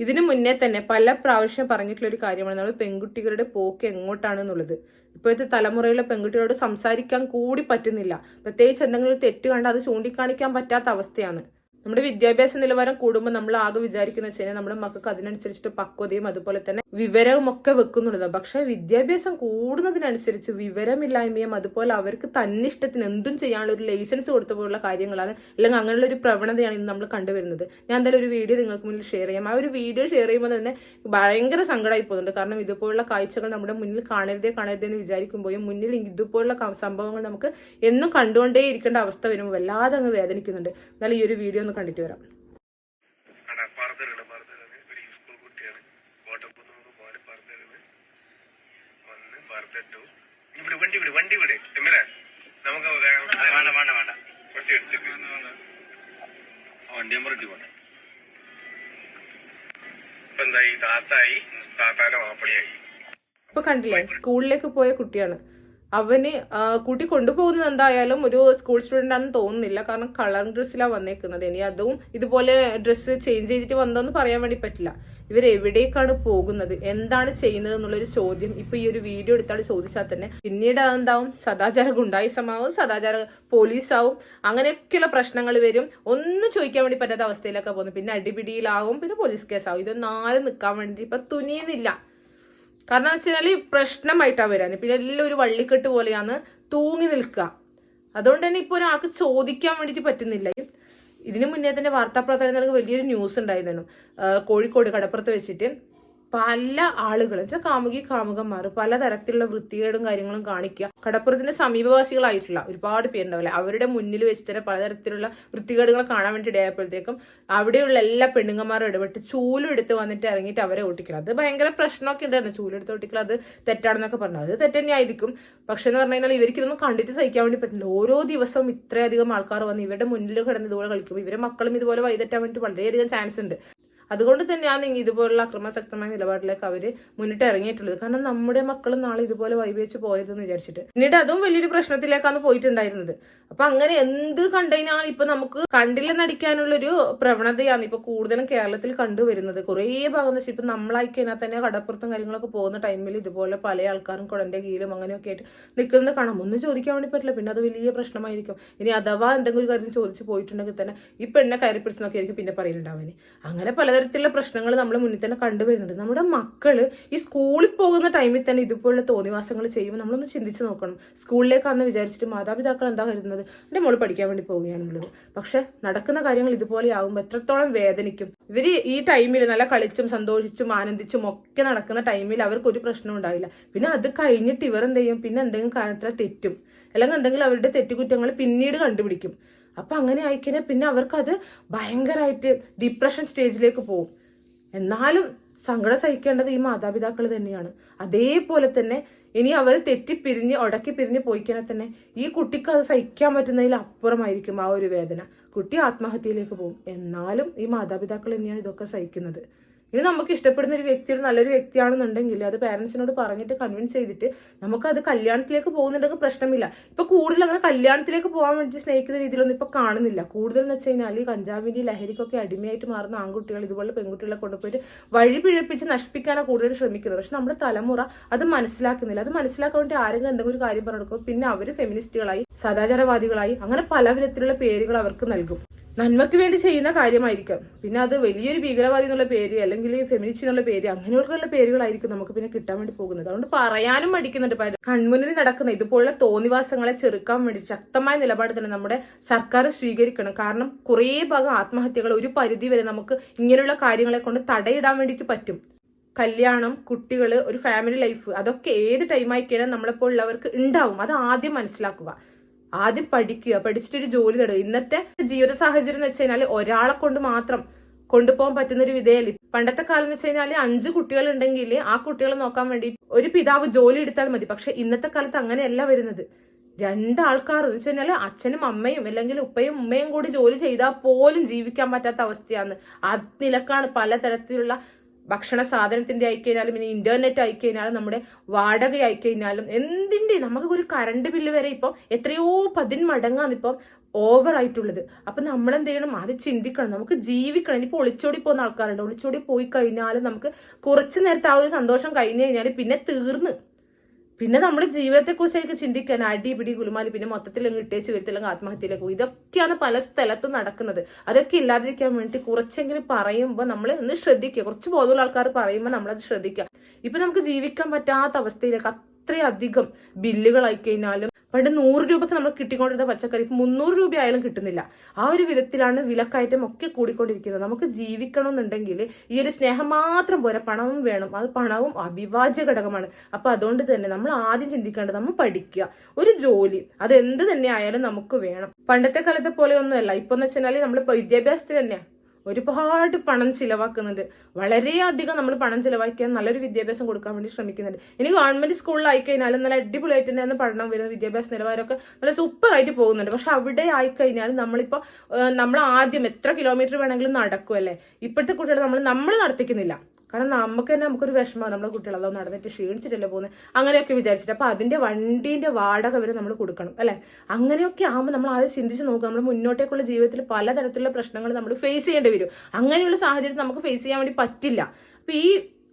ഇതിനു മുന്നേ തന്നെ പല പ്രാവശ്യം പറഞ്ഞിട്ടുള്ള ഒരു കാര്യമാണ്. നമ്മൾ പെൺകുട്ടികളുടെ പോക്ക് എങ്ങോട്ടാണെന്നുള്ളത്. ഇപ്പോഴത്തെ തലമുറയിലെ പെൺകുട്ടികളോട് സംസാരിക്കാൻ കൂടി പറ്റുന്നില്ല. പ്രത്യേകിച്ച് എന്തെങ്കിലും തെറ്റ് കണ്ടാൽ അത് ചൂണ്ടിക്കാണിക്കാൻ പറ്റാത്ത അവസ്ഥയാണ്. നമ്മുടെ വിദ്യാഭ്യാസ നിലവാരം കൂടുമ്പോൾ നമ്മൾ ആകെ വിചാരിക്കുന്ന വെച്ച് കഴിഞ്ഞാൽ നമ്മുടെ മക്കൾക്ക് അതിനനുസരിച്ചിട്ട് പക്വതയും അതുപോലെ തന്നെ വിവരവും ഒക്കെ വെക്കുന്നുള്ളത് പക്ഷെ വിദ്യാഭ്യാസം കൂടുന്നതിനനുസരിച്ച് വിവരമില്ലായ്മയും അതുപോലെ അവർക്ക് തന്നെ തന്നിഷ്ടത്തിന് എന്തും ചെയ്യാനുള്ള ഒരു ലൈസൻസ് കൊടുത്ത പോലുള്ള കാര്യങ്ങളാണ് അല്ലെങ്കിൽ അങ്ങനെയുള്ള ഒരു പ്രവണതയാണ് ഇന്ന് നമ്മൾ കണ്ടുവരുന്നത്. ഞാൻ എന്തായാലും ഒരു വീഡിയോ നിങ്ങൾക്ക് മുന്നിൽ ഷെയർ ചെയ്യാം. ആ ഒരു വീഡിയോ ഷെയർ ചെയ്യുമ്പോൾ തന്നെ ഭയങ്കര സങ്കടമായി പോകുന്നുണ്ട്. കാരണം ഇതുപോലുള്ള കാഴ്ചകൾ നമ്മുടെ മുന്നിൽ കാണരുതേ കാണരുതേ എന്ന് വിചാരിക്കുമ്പോഴും മുന്നിൽ ഇതുപോലുള്ള സംഭവങ്ങൾ നമുക്ക് എന്നും കണ്ടുകൊണ്ടേ ഇരിക്കേണ്ട അവസ്ഥ വരുമ്പോൾ വല്ലാതെ അങ്ങ് വേദനിക്കുന്നുണ്ട്. എന്നാലും ഈ ഒരു വീഡിയോ കണ്ടിട്ട് വരാം. ഇവിടെ വണ്ടി വിട് വണ്ടി വിട്. എമിറ നമുക്ക് വേഗം വേണ്ട വേണ്ട വേണ്ട. കുറച്ച് എടുത്തിട്ട്. വണ്ടി നമ്പർ ഇട്ടി പോട്ടെ. ഇപ്പൊ എന്തായി? താത്തായി താത്താന്റെ മാപ്പിളിയായി. ഇപ്പൊ കണ്ടില്ലേ സ്കൂളിലേക്ക് പോയ കുട്ടിയാണ്. അവന് കൂട്ടി കൊണ്ടുപോകുന്നത് എന്തായാലും ഒരു സ്കൂൾ സ്റ്റുഡന്റ് ആണെന്ന് തോന്നുന്നില്ല. കാരണം കളർ ഡ്രസ്സിലാണ് വന്നേക്കുന്നത്. ഇനി അതും ഇതുപോലെ ഡ്രസ്സ് ചേഞ്ച് ചെയ്തിട്ട് വന്നതെന്ന് പറയാൻ വേണ്ടി പറ്റില്ല. ഇവർ എവിടേക്കാണ് പോകുന്നത്? എന്താണ് ചെയ്യുന്നത് എന്നുള്ളൊരു ചോദ്യം ഇപ്പൊ ഈ ഒരു വീഡിയോ എടുത്താൽ ചോദിച്ചാൽ തന്നെ. പിന്നീട് അതെന്താവും? സദാചാര ഗുണ്ടായിസമാവും സദാചാര പോലീസാവും അങ്ങനെയൊക്കെയുള്ള പ്രശ്നങ്ങൾ വരും. ഒന്നും ചോദിക്കാൻ വേണ്ടി പറ്റാത്ത അവസ്ഥയിലൊക്കെ പോകുന്നു. പിന്നെ അടിപിടിയിലാവും പിന്നെ പോലീസ് കേസാവും ഇതൊന്നും ആരും നിൽക്കാൻ വേണ്ടി ഇപ്പൊ തുനിയുന്നില്ല. കാരണം എന്ന് വെച്ചാൽ പ്രശ്നമായിട്ടാണ് വരാൻ പിന്നെ എല്ലാം ഒരു വള്ളിക്കെട്ട് പോലെയാണ് തൂങ്ങി നിൽക്കുക അതുകൊണ്ട് തന്നെ ഇപ്പോൾ ഒരാൾക്ക് ചോദിക്കാൻ വേണ്ടിയിട്ട് പറ്റുന്നില്ല. ഇതിനു മുന്നേ തന്നെ വാർത്താ വലിയൊരു ന്യൂസ് ഉണ്ടായിരുന്നു കോഴിക്കോട് കടപ്പുറത്ത് വെച്ചിട്ട്. പല ആളുകളും വെച്ചാൽ കാമുകി കാമുകന്മാർ പലതരത്തിലുള്ള വൃത്തികേടും കാര്യങ്ങളും കാണിക്കുക. കടപ്പുറത്തിന്റെ സമീപവാസികളായിട്ടുള്ള ഒരുപാട് പേരുണ്ടാവില്ല? അവരുടെ മുന്നിൽ വെച്ച് തന്നെ പലതരത്തിലുള്ള വൃത്തികേടുകൾ കാണാൻ വേണ്ടി ഇടയായപ്പോഴത്തേക്കും അവിടെയുള്ള എല്ലാ പെണ്ണുങ്ങന്മാരും ഇടപെട്ട് ചൂലും എടുത്ത് വന്നിട്ട് ഇറങ്ങിയിട്ട് അവരെ ഓട്ടിക്കണം അത് ഭയങ്കര പ്രശ്നമൊക്കെ ഉണ്ടായിരുന്നു. ചൂലെടുത്ത് ഓട്ടിക്കൽ അത് തെറ്റാണെന്നൊക്കെ പറഞ്ഞു. അത് തെറ്റന്നെയായിരിക്കും പക്ഷെ എന്ന് പറഞ്ഞു കഴിഞ്ഞാൽ ഇവർക്ക് ഇതൊന്നും കണ്ടിട്ട് സഹിക്കാൻ വേണ്ടി പറ്റില്ല. ഓരോ ദിവസവും ഇത്രയധികം ആൾക്കാർ വന്ന് ഇവരുടെ മുന്നിൽ കിടന്ന് ഇതുപോലെ കളിക്കും ഇവരെ മക്കളും ഇതുപോലെ വൈതെറ്റാൻ വേണ്ടി വളരെയധികം ചാൻസ് ഉണ്ട്. അതുകൊണ്ട് തന്നെയാണ് ഇതുപോലുള്ള അക്രമാസക്തമായ നിലപാടിലേക്ക് അവർ മുന്നിട്ട് ഇറങ്ങിയിട്ടുള്ളത്. കാരണം നമ്മുടെ മക്കളും നാളെ ഇതുപോലെ വൈവേച്ച് പോയതെന്ന് വിചാരിച്ചിട്ട്. പിന്നീട് അതും വലിയൊരു പ്രശ്നത്തിലേക്കാണ് പോയിട്ടുണ്ടായിരുന്നത്. അപ്പൊ അങ്ങനെ എന്ത് കണ്ടതിനാണ് ഇപ്പൊ നമുക്ക് കണ്ടില്ലെന്നടിക്കാനുള്ളൊരു പ്രവണതയാണ് ഇപ്പൊ കൂടുതലും കേരളത്തിൽ കണ്ടുവരുന്നത്. കുറേ ഭാഗം വെച്ചാൽ ഇപ്പൊ നമ്മളായിക്കഴിഞ്ഞാൽ തന്നെ കടപ്പുറത്തും കാര്യങ്ങളൊക്കെ പോകുന്ന ടൈമിൽ ഇതുപോലെ പല ആൾക്കാരും കുടന്റെ കീഴിലും അങ്ങനെയൊക്കെ ആയിട്ട് നിൽക്കുന്നത് കാണാം. ഒന്നും ചോദിക്കാൻ വേണ്ടി പറ്റില്ല. പിന്നെ അത് വലിയ പ്രശ്നമായിരിക്കും. ഇനി അഥവാ എന്തെങ്കിലും ഒരു കാര്യം ചോദിച്ചു പോയിട്ടുണ്ടെങ്കിൽ തന്നെ ഈ പെണ്ണെ കയറി പിടിച്ച് നോക്കിയായിരിക്കും പിന്നെ പറയുന്നുണ്ടാവന് അങ്ങനെ പലതരത്തിലുള്ള പ്രശ്നങ്ങൾ നമ്മൾ മുന്നിൽ തന്നെ കണ്ടുവരുന്നുണ്ട്. നമ്മുടെ മക്കൾ ഈ സ്കൂളിൽ പോകുന്ന ടൈമിൽ തന്നെ ഇതുപോലുള്ള തോന്നിവാസങ്ങൾ ചെയ്യുമ്പോൾ നമ്മളൊന്ന് ചിന്തിച്ച് നോക്കണം. സ്കൂളിലേക്കാണെന്ന് വിചാരിച്ചിട്ട് മാതാപിതാക്കൾ എന്താ കരുതുന്നത്? എന്റെ മോൾ പഠിക്കാൻ വേണ്ടി പോവുകയാണുള്ളത് പക്ഷെ നടക്കുന്ന കാര്യങ്ങൾ ഇതുപോലെ ആകുമ്പോൾ എത്രത്തോളം വേദനിക്കും. ഇവർ ഈ ടൈമിൽ നല്ല കളിച്ചും സന്തോഷിച്ചും ആനന്ദിച്ചും ഒക്കെ നടക്കുന്ന ടൈമിൽ അവർക്ക് ഒരു പ്രശ്നം ഉണ്ടാവില്ല. പിന്നെ അത് കഴിഞ്ഞിട്ട് ഇവർ എന്ത് ചെയ്യും? പിന്നെ എന്തെങ്കിലും കാരണത്തിൽ തെറ്റും. അല്ലെങ്കിൽ എന്തെങ്കിലും അവരുടെ തെറ്റുകുറ്റങ്ങൾ പിന്നീട് കണ്ടുപിടിക്കും. അപ്പൊ അങ്ങനെ ആയിക്കഴിഞ്ഞാൽ പിന്നെ അവർക്കത് ഭയങ്കരമായിട്ട് ഡിപ്രഷൻ സ്റ്റേജിലേക്ക് പോകും എന്നാലും സങ്കടം സഹിക്കേണ്ടത് ഈ മാതാപിതാക്കൾ തന്നെയാണ്. അതേപോലെ തന്നെ ഇനി അവർ തെറ്റിപ്പിരിഞ്ഞ് ഉടക്കി പിരിഞ്ഞ് പോയിക്കഴിഞ്ഞാൽ തന്നെ ഈ കുട്ടിക്ക് അത് സഹിക്കാൻ പറ്റുന്നതിൽ അപ്പുറമായിരിക്കും ആ ഒരു വേദന. കുട്ടി ആത്മഹത്യയിലേക്ക് പോകും എന്നാലും ഈ മാതാപിതാക്കൾ തന്നെയാണ് ഇതൊക്കെ സഹിക്കുന്നത്. ഇനി നമുക്ക് ഇഷ്ടപ്പെടുന്ന ഒരു വ്യക്തി ഒരു നല്ലൊരു വ്യക്തിയാണെന്നുണ്ടെങ്കിൽ അത് പേരൻസിനോട് പറഞ്ഞിട്ട് കൺവിൻസ് ചെയ്തിട്ട് നമുക്ക് അത് കല്യാണത്തിലേക്ക് പോകുന്നുണ്ടെങ്കിൽ പ്രശ്നമില്ല. ഇപ്പൊ കൂടുതൽ അങ്ങനെ കല്യാണത്തിലേക്ക് പോകാൻ വേണ്ടി സ്നേഹിക്കുന്ന രീതിയിലൊന്നും ഇപ്പൊ കാണുന്നില്ല. കൂടുതൽ എന്ന് വെച്ച് കഴിഞ്ഞാൽ ഈ കഞ്ചാവിന്റെ ലഹരിക്കൊക്കെ അടിമയായിട്ട് മാറുന്ന ആൺകുട്ടികൾ ഇതുപോലെ പെൺകുട്ടികളെ കൊണ്ടുപോയിട്ട് വഴി പിഴപ്പിച്ച് നശിപ്പിക്കാനാണ് കൂടുതൽ ശ്രമിക്കുന്നത്. പക്ഷെ നമ്മുടെ തലമുറ അത് മനസ്സിലാക്കുന്നില്ല. അത് മനസ്സിലാക്കാൻ വേണ്ടി ആരെങ്കിലും എന്തെങ്കിലും കാര്യം പറഞ്ഞു കൊടുക്കും പിന്നെ അവർ ഫെമിനിസ്റ്റുകളായി സദാചാരവാദികളായി അങ്ങനെ പല വിധത്തിലുള്ള പേരുകൾ അവർക്ക് നൽകും. നന്മയ്ക്ക് വേണ്ടി ചെയ്യുന്ന കാര്യമായിരിക്കാം. പിന്നെ അത് വലിയൊരു ഭീകരവാദി എന്നുള്ള പേര് അല്ലെങ്കിൽ ഫെമിനിസ്റ്റ് എന്നുള്ള പേര് അങ്ങനെയുള്ള പേരുകളായിരിക്കും നമുക്ക് പിന്നെ കിട്ടാൻ വേണ്ടി പോകുന്നത്. അതുകൊണ്ട് പറയാനും മടിക്കുന്നുണ്ട്. കൺമുന്നിൽ നടക്കുന്ന ഇതുപോലുള്ള തോന്നിവാസങ്ങളെ ചെറുക്കാൻ വേണ്ടി ശക്തമായ നിലപാട് തന്നെ നമ്മുടെ സർക്കാർ സ്വീകരിക്കണം. കാരണം കുറേ ഭാഗം ആത്മഹത്യകൾ ഒരു പരിധി വരെ നമുക്ക് ഇങ്ങനെയുള്ള കാര്യങ്ങളെ കൊണ്ട് തടയിടാൻ വേണ്ടിയിട്ട് പറ്റും. കല്യാണം കുട്ടികൾ ഒരു ഫാമിലി ലൈഫ് അതൊക്കെ ഏത് ടൈമായി കഴിഞ്ഞാൽ നമ്മളെപ്പോലുള്ളവർക്ക് ഉണ്ടാവും. അത് ആദ്യം മനസ്സിലാക്കുക. ആദ്യം പഠിക്കുക. പഠിച്ചിട്ടൊരു ജോലി നേടുക. ഇന്നത്തെ ജീവിത സാഹചര്യം എന്ന് വെച്ച് കഴിഞ്ഞാൽ ഒരാളെ കൊണ്ട് മാത്രം കൊണ്ടുപോകാൻ പറ്റുന്ന ഒരു വിധേയല്ല? പണ്ടത്തെ കാലം എന്ന് വെച്ച് കഴിഞ്ഞാൽ അഞ്ച് കുട്ടികൾ ഉണ്ടെങ്കിൽ ആ കുട്ടികളെ നോക്കാൻ വേണ്ടി ഒരു പിതാവ് ജോലി എടുത്താൽ മതി. പക്ഷെ ഇന്നത്തെ കാലത്ത് അങ്ങനെയല്ല വരുന്നത്. രണ്ടാൾക്കാർ എന്ന് വെച്ച് അച്ഛനും അമ്മയും അല്ലെങ്കിൽ ഉപ്പയും ഉമ്മയും കൂടി ജോലി ചെയ്താൽ പോലും ജീവിക്കാൻ പറ്റാത്ത അവസ്ഥയാണ്. ആ നിലക്കാണ് പലതരത്തിലുള്ള ഭക്ഷണ സാധനത്തിന്റെ ആയിക്കഴിഞ്ഞാലും ഇനി ഇന്റർനെറ്റ് ആയിക്കഴിഞ്ഞാലും നമ്മുടെ വാടക ആയിക്കഴിഞ്ഞാലും എന്തിന്റെ നമുക്ക് ഒരു കറണ്ട് ബില്ല് വരെ ഇപ്പം എത്രയോ പതിന്മടങ്ങാണ് ഇപ്പം ഓവർ ആയിട്ടുള്ളത് അപ്പൊ നമ്മൾ എന്ത് ചെയ്യണം അത് ചിന്തിക്കണം. നമുക്ക് ജീവിക്കണം. ഇനിയിപ്പോൾ ഒളിച്ചോടി പോകുന്ന ആൾക്കാരുണ്ട്. ഒളിച്ചോടി പോയി കഴിഞ്ഞാൽ നമുക്ക് കുറച്ച് നേരത്തെ ആ ഒരു സന്തോഷം കഴിഞ്ഞു കഴിഞ്ഞാൽ പിന്നെ തീർന്ന്. പിന്നെ നമ്മുടെ ജീവിതത്തെക്കുറിച്ചൊക്കെ ചിന്തിക്കാൻ അടി പിടി ഗുലുമാലി പിന്നെ മൊത്തത്തിൽ ഇട്ടേച്ച് വരത്തില്ലെങ്കിൽ ആത്മഹത്യയിലേക്ക് ഇതൊക്കെയാണ് പല സ്ഥലത്തും നടക്കുന്നത്. അതൊക്കെ ഇല്ലാതിരിക്കാൻ വേണ്ടി കുറച്ചെങ്കിലും പറയുമ്പോൾ നമ്മൾ ഒന്ന് ശ്രദ്ധിക്കുക. കുറച്ച് ബോധമുള്ള ആൾക്കാർ പറയുമ്പോൾ നമ്മളത് ശ്രദ്ധിക്കുക. ഇപ്പൊ നമുക്ക് ജീവിക്കാൻ പറ്റാത്ത അവസ്ഥയിലേക്ക് അത്രയധികം ബില്ലുകളായി കഴിഞ്ഞാലും പണ്ട് നൂറ് രൂപക്ക് നമ്മൾ കിട്ടിക്കൊണ്ടിരുന്ന പച്ചക്കറി ഇപ്പൊ മുന്നൂറ് രൂപ ആയാലും കിട്ടുന്നില്ല. ആ ഒരു വിധത്തിലാണ് വിലക്കയറ്റം ഒക്കെ കൂടിക്കൊണ്ടിരിക്കുന്നത്. നമുക്ക് ജീവിക്കണമെന്നുണ്ടെങ്കിൽ ഈ ഒരു സ്നേഹം മാത്രം പോരാ. പണവും വേണം. അത് പണവും അവിഭാജ്യ ഘടകമാണ്. അപ്പൊ അതുകൊണ്ട് തന്നെ നമ്മൾ ആദ്യം ചിന്തിക്കേണ്ടത് നമ്മൾ പഠിക്കുക. ഒരു ജോലി. അത് എന്ത് തന്നെ ആയാലും നമുക്ക് വേണം. പണ്ടത്തെ കാലത്തെ പോലെ ഒന്നുമല്ല. ഇപ്പം എന്ന് വെച്ചാൽ നമ്മൾ വിദ്യാഭ്യാസത്തിൽ തന്നെ ഒരുപാട് പണം ചിലവാക്കുന്നുണ്ട് വളരെയധികം നമ്മൾ പണം ചിലവാക്കിയാൽ നല്ലൊരു വിദ്യാഭ്യാസം കൊടുക്കാൻ വേണ്ടി ശ്രമിക്കുന്നുണ്ട്. ഇനി ഗവൺമെന്റ് സ്കൂളിലായി ആയിക്കഴിഞ്ഞാൽ നല്ല അടിപൊളിയായിട്ട് തന്നെ പഠനം വരുന്ന വിദ്യാഭ്യാസ നിലവാരമൊക്കെ നല്ല സൂപ്പറായിട്ട് പോകുന്നുണ്ട്. പക്ഷെ അവിടെ ആയിക്കഴിഞ്ഞാൽ നമ്മളിപ്പോ ഏഹ്, നമ്മൾ ആദ്യം എത്ര കിലോമീറ്റർ വേണമെങ്കിലും നടക്കുമല്ലേ ഇപ്പോഴത്തെ കുട്ടികൾ നമ്മൾ നമ്മൾ നടത്തിക്കുന്നില്ല. കാരണം നമുക്ക് തന്നെ നമുക്കൊരു വിഷമമാണ് നമ്മുടെ കുട്ടികളെ. നടന്നിട്ട് ക്ഷീണിച്ചിട്ടല്ലേ പോകുന്നത് അങ്ങനെയൊക്കെ വിചാരിച്ചിട്ട്. അപ്പൊ അതിന്റെ വണ്ടീന്റെ വാടക വരെ നമ്മൾ കൊടുക്കണം അല്ലെ? അങ്ങനെയൊക്കെ ആകുമ്പോൾ നമ്മൾ ആദ്യം ചിന്തിച്ച് നോക്കുക. നമ്മൾ മുന്നോട്ടേക്കുള്ള ജീവിതത്തിൽ പലതരത്തിലുള്ള പ്രശ്നങ്ങൾ നമ്മൾ ഫേസ് ചെയ്യേണ്ടി വരും. അങ്ങനെയുള്ള സാഹചര്യം നമുക്ക് ഫേസ് ചെയ്യാൻ വേണ്ടി പറ്റില്ല. അപ്പൊ ഈ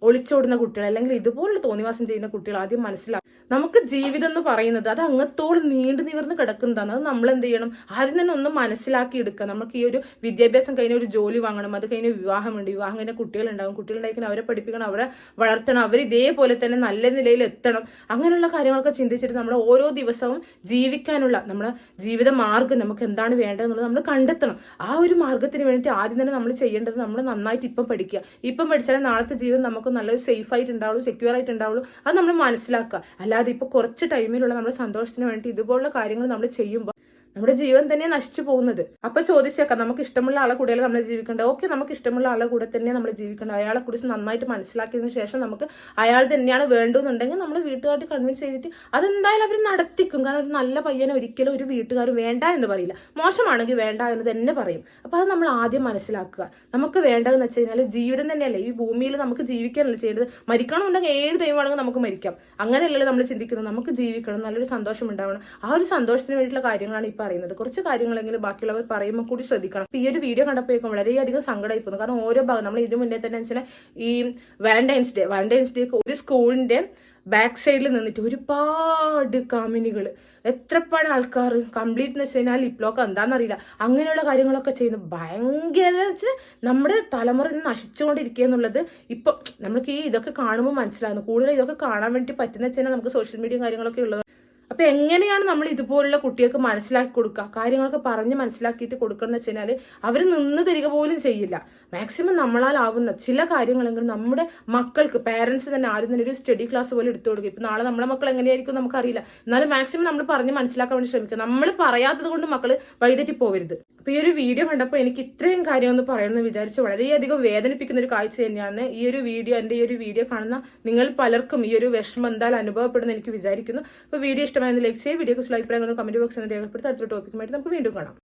ഒളിച്ചോടുന്ന കുട്ടികൾ അല്ലെങ്കിൽ ഇതുപോലുള്ള തോന്നിവാസം ചെയ്യുന്ന കുട്ടികൾ ആദ്യം മനസ്സിലാക്കും നമുക്ക് ജീവിതം എന്ന് പറയുന്നത് അത് അങ്ങത്തോളം നീണ്ടു നിവർന്ന് കിടക്കുന്നതാണ്. അത് നമ്മൾ എന്ത് ചെയ്യണം? ആദ്യം തന്നെ ഒന്ന് മനസ്സിലാക്കി എടുക്കുക. നമുക്ക് ഈ ഒരു വിദ്യാഭ്യാസം കഴിഞ്ഞ ഒരു ജോലി വാങ്ങണം. അത് കഴിഞ്ഞ് വിവാഹമുണ്ട്. വിവാഹം കഴിഞ്ഞ കുട്ടികളുണ്ടാകും. കുട്ടികളുണ്ടായിരിക്കണം അവരെ പഠിപ്പിക്കണം. അവരെ വളർത്തണം. അവർ ഇതേപോലെ തന്നെ നല്ല നിലയിൽ എത്തണം. അങ്ങനെയുള്ള കാര്യങ്ങളൊക്കെ ചിന്തിച്ചിട്ട് നമ്മൾ ഓരോ ദിവസവും ജീവിക്കാനുള്ള നമ്മുടെ ജീവിത മാർഗം നമുക്ക് എന്താണ് വേണ്ടതെന്നുള്ളത് നമ്മൾ കണ്ടെത്തണം. ആ ഒരു മാർഗത്തിന് വേണ്ടിയിട്ട് ആദ്യം തന്നെ നമ്മൾ ചെയ്യേണ്ടത് നമ്മൾ നന്നായിട്ട് ഇപ്പം പഠിക്കുക. ഇപ്പം പഠിച്ചാലേ നാളത്തെ ജീവിതം നമുക്ക് നല്ലൊരു സേഫ് ആയിട്ട് ഉണ്ടാവുള്ളൂ സെക്യൂർ ആയിട്ട് ഉണ്ടാവുള്ളൂ. അത് നമ്മൾ മനസ്സിലാക്കുക. അല്ലാതെ ഇപ്പൊ കുറച്ച് ടൈമിലുള്ള നമ്മുടെ സന്തോഷത്തിന് വേണ്ടി ഇതുപോലുള്ള കാര്യങ്ങൾ നമ്മൾ ചെയ്യുമ്പോൾ നമ്മുടെ ജീവൻ തന്നെ നശിച്ചു പോകുന്നത്. അപ്പൊ ചോദിച്ചേക്കാം നമുക്ക് ഇഷ്ടമുള്ള ആളെ കൂടെ നമ്മൾ ജീവിക്കേണ്ടത്? ഓക്കെ നമുക്ക് ഇഷ്ടമുള്ള ആളെ കൂടെ തന്നെ നമ്മൾ ജീവിക്കേണ്ടത്. അയാളെ കുറിച്ച് നന്നായിട്ട് മനസ്സിലാക്കിയതിനു ശേഷം നമുക്ക് അയാൾ തന്നെയാണ് വേണ്ടതെന്നുണ്ടെങ്കിൽ നമ്മൾ വീട്ടുകാർക്ക് കൺവിൻസ് ചെയ്തിട്ട് അതെന്തായാലും അവർ നടത്തിക്കും. കാരണം ഒരു നല്ല പയ്യനെ ഒരിക്കലും ഒരു വീട്ടുകാർ വേണ്ട എന്ന് പറയില്ല. മോശമാണെങ്കിൽ വേണ്ട എന്ന് തന്നെ പറയും. അപ്പൊ അത് നമ്മൾ ആദ്യം മനസ്സിലാക്കുക. നമുക്ക് വേണ്ടതെന്ന് വെച്ച് കഴിഞ്ഞാൽ ജീവിതം തന്നെയല്ലേ. ഈ ഭൂമിയിൽ നമുക്ക് ജീവിക്കാനല്ല ചെയ്യേണ്ടത്. മരിക്കണമെന്നുണ്ടെങ്കിൽ ഏത് ടൈം ആണെങ്കിൽ നമുക്ക് മരിക്കാം. അങ്ങനെയല്ലല്ലോ നമ്മൾ ചിന്തിക്കുന്നത്. നമുക്ക് ജീവിക്കണം. നല്ലൊരു സന്തോഷം ഉണ്ടാവണം. ആ ഒരു സന്തോഷത്തിന് വേണ്ടിയിട്ടുള്ള കാര്യങ്ങളാണ് ഈ പറയുന്നത്. കുറച്ച് കാര്യങ്ങളെങ്കിലും ബാക്കിയുള്ളവർ പറയുമ്പോൾ കൂടി ശ്രദ്ധിക്കണം. ഈ ഒരു വീഡിയോ കണ്ടപ്പോഴേക്കും വളരെയധികം സങ്കടമായി പോകുന്നു കാരണം ഓരോ ഭാഗം നമ്മൾ ഇതിനു മുന്നേ തന്നെ വെച്ചാൽ ഈ വാലന്റൈൻസ് ഡേ വാലന്റൈൻസ് ഡേ ഒരു സ്കൂളിന്റെ ബാക്ക് സൈഡിൽ നിന്നിട്ട് ഒരുപാട് കമ്പനികൾ എത്രപ്പാട് ആൾക്കാർ കംപ്ലീറ്റ് എന്ന് വെച്ച് കഴിഞ്ഞാൽ ഇപ്പോഴൊക്കെ എന്താണെന്നറിയില്ല അങ്ങനെയുള്ള കാര്യങ്ങളൊക്കെ ചെയ്യുന്നു ഭയങ്കര നമ്മുടെ തലമുറ ഇന്ന് നശിച്ചുകൊണ്ടിരിക്കുക എന്നുള്ളത് ഇപ്പം നമുക്ക് ഈ ഇതൊക്കെ കാണുമ്പോൾ മനസ്സിലാകുന്നു. കൂടുതൽ ഇതൊക്കെ കാണാൻ വേണ്ടി പറ്റുന്ന വെച്ചാൽ നമുക്ക് സോഷ്യൽ മീഡിയ കാര്യങ്ങളൊക്കെ ഉള്ളത് അപ്പൊ എങ്ങനെയാണ് നമ്മൾ ഇതുപോലുള്ള കുട്ടികൾക്ക് മനസ്സിലാക്കി കൊടുക്കുക? കാര്യങ്ങളൊക്കെ പറഞ്ഞ് മനസ്സിലാക്കിയിട്ട് കൊടുക്കണമെന്ന് വെച്ച് വെച്ചാൽ അവർ നിന്ന് തരിക പോലും ചെയ്യില്ല. മാക്സിമം നമ്മളാൽ ആവുന്ന ചില കാര്യങ്ങളെങ്കിലും നമ്മുടെ മക്കൾക്ക് പാരന്റ്സ് തന്നെ ആദ്യം തന്നെ ഒരു സ്റ്റഡി ക്ലാസ് പോലെ എടുത്തു കൊടുക്കുക ഇപ്പൊ നാളെ നമ്മുടെ മക്കൾ എങ്ങനെയായിരിക്കും നമുക്കറിയില്ല. എന്നാലും മാക്സിമം നമ്മൾ പറഞ്ഞ് മനസ്സിലാക്കാൻ വേണ്ടി ശ്രമിക്കുക. നമ്മൾ പറയാത്തത് കൊണ്ട് മക്കൾ വഴിതെറ്റി പോവരുത്. അപ്പൊ ഈ ഒരു വീഡിയോ കണ്ടപ്പോൾ എനിക്ക് ഇത്രയും കാര്യം ഒന്ന് പറയണമെന്ന് വിചാരിച്ച് വളരെയധികം വേദനിപ്പിക്കുന്ന ഒരു കാഴ്ച തന്നെയാണ് ഈ ഒരു വീഡിയോ എന്റെ ഈ ഒരു വീഡിയോ കാണുന്ന നിങ്ങൾ പലർക്കും ഈ ഒരു വിഷമം എന്തായാലും അനുഭവപ്പെടുന്ന എനിക്ക് വിചാരിക്കുന്നു. അപ്പൊ വീഡിയോ ഇഷ്ടമായെന്ന് ലൈക്ക് ചെയ്യുക ലൈക്ക് അഭിപ്രായങ്ങളും കമന്റ് ബോക്സിൽ രേഖപ്പെടുത്തി അടുത്ത ടോപ്പിക്കുമായിട്ട് നമുക്ക് വീണ്ടും കാണാം.